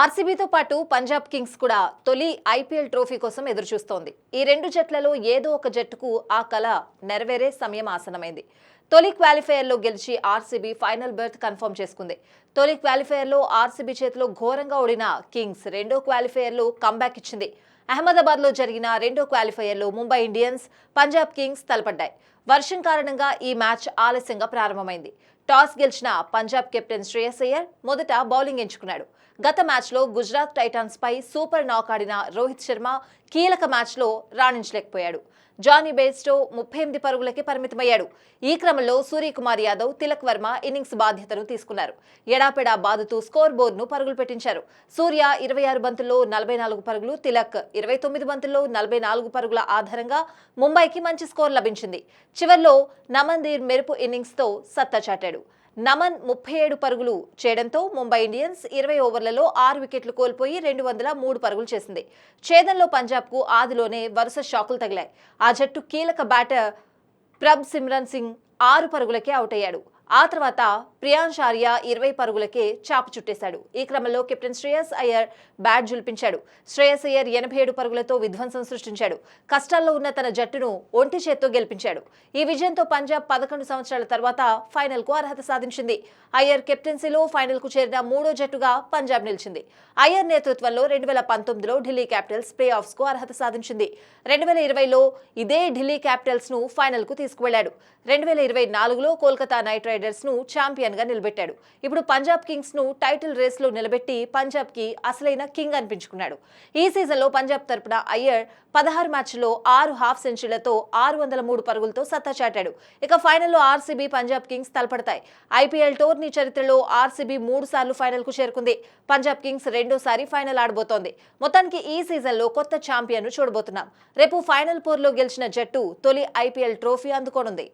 ఆర్సీబీతో పాటు పంజాబ్ కింగ్స్ కూడా తొలి ఐపీఎల్ ట్రోఫీ కోసం ఎదురుచూస్తోంది. ఈ రెండు జట్లలో ఏదో ఒక జట్టుకు ఆ కళ నెరవేరే సమయం ఆసనమైంది తొలి క్వాలిఫైయర్లో గెలిచి ఆర్సీబీ ఫైనల్ బెర్త్ కన్ఫర్మ్ చేసుకుంది. తొలి క్వాలిఫైయర్లో ఆర్సీబీ చేతిలో ఘోరంగా ఓడిన కింగ్స్ రెండో క్వాలిఫైయర్లో కంబ్యాక్ ఇచ్చింది. అహ్మదాబాద్లో జరిగిన రెండో క్వాలిఫైయర్లో ముంబై ఇండియన్స్ పంజాబ్ కింగ్స్ తలపడ్డాయి. వర్షం కారణంగా ఈ మ్యాచ్ ఆలస్యంగా ప్రారంభమైంది. టాస్ గెలిచిన పంజాబ్ కెప్టెన్ శ్రేయస్ అయ్యర్ మొదట బౌలింగ్ ఎంచుకున్నాడు. గత మ్యాచ్లో గుజరాత్ టైటాన్స్ పై సూపర్ నాక్ ఆడిన రోహిత్ శర్మ కీలక మ్యాచ్లో రాణించలేకపోయాడు. జానీ బేస్టో ముప్పై ఎనిమిది పరుగులకే పరిమితమయ్యాడు. ఈ క్రమంలో సూర్యకుమార్ యాదవ్ తిలక్ వర్మ ఇన్నింగ్స్ బాధ్యతను తీసుకున్నారు. ఎడాపెడా బాదుతూ స్కోర్ బోర్డును పరుగులు పెట్టించారు. సూర్య ఇరవై ఆరు బంతుల్లో నలభై నాలుగు పరుగులు తిలక్ ఇరవై తొమ్మిది బంతుల్లో నలభై నాలుగు పరుగుల ఆధారంగా ముంబైకి మంచి స్కోర్ లభించింది. చివర్లో నమందీర్ మెరుపు ఇన్నింగ్స్తో సత్తా చాటాడు. నమన్ ముప్పై ఏడు పరుగులు చేయడంతో ముంబై ఇండియన్స్ ఇరవై ఓవర్లలో ఆరు వికెట్లు కోల్పోయి రెండు వందల మూడు పరుగులు చేసింది. ఛేదంలో పంజాబ్కు ఆదిలోనే వరుస షాకులు తగిలాయి. ఆ జట్టు కీలక బ్యాటర్ ప్రభ్ సిమ్రన్ సింగ్ ఆరు పరుగులకే అవుట్ అయ్యాడు. ఆ తర్వాత ప్రియాంష్ ఆర్య ఇరవై పరుగులకే చాపు చుట్టేశాడు. ఈ క్రమంలో కెప్టెన్ శ్రేయస్ అయ్యర్ బ్యాట్ జులిపించాడు. శ్రేయస్ అయ్యర్ ఎనభై ఏడు పరుగులతో విధ్వంసం సృష్టించాడు. కష్టాల్లో ఉన్న తన జట్టును ఒంటి చేత్తో గెలిపించాడు. ఈ విజయంతో పంజాబ్ పదకొండు సంవత్సరాల తర్వాత ఫైనల్కు అర్హత సాధించింది. అయ్యర్ కెప్టెన్సీలో ఫైనల్కు చేరిన మూడో జట్టుగా పంజాబ్ నిలిచింది. అయ్యర్ నేతృత్వంలో రెండు వేల పంతొమ్మిదిలో ఢిల్లీ క్యాపిటల్స్ ప్లే ఆఫ్స్కు అర్హత సాధించింది. రెండు వేల ఇరవైలో ఇదే ఢిల్లీ క్యాపిటల్స్ను ఫైనల్కు తీసుకువెళ్ళాడు. రెండు వేల ఇరవై నాలుగులో కోల్కతా నైట్ చాంపియన్గా నిలబెట్టాడు. ఇప్పుడు పంజాబ్ కింగ్స్ను టైటిల్ రేస్లో నిలబెట్టి పంజాబ్కి అసలైన కింగ్ అనిపించుకున్నాడు. ఈ సీజన్లో పంజాబ్ తరపున అయ్యర్ పదహారు మ్యాచ్లో ఆరు హాఫ్ సెంచరీలతో ఆరు వందల మూడు పరుగులతో సత్తా చాటాడు. ఇక ఫైనల్లో ఆర్సీబీ పంజాబ్ కింగ్స్ తలపడతాయి. ఐపీఎల్ టోర్నీ చరిత్రలో ఆర్సీబీ మూడు సార్లు ఫైనల్కు చేరుకుంది. పంజాబ్ కింగ్స్ రెండోసారి ఫైనల్ ఆడబోతోంది. మొత్తానికి ఈ సీజన్లో కొత్త ఛాంపియన్ను చూడబోతున్నాం. రేపు ఫైనల్ పోర్లో గెలిచిన జట్టు తొలి ఐపీఎల్ ట్రోఫీ అందుకోనుంది.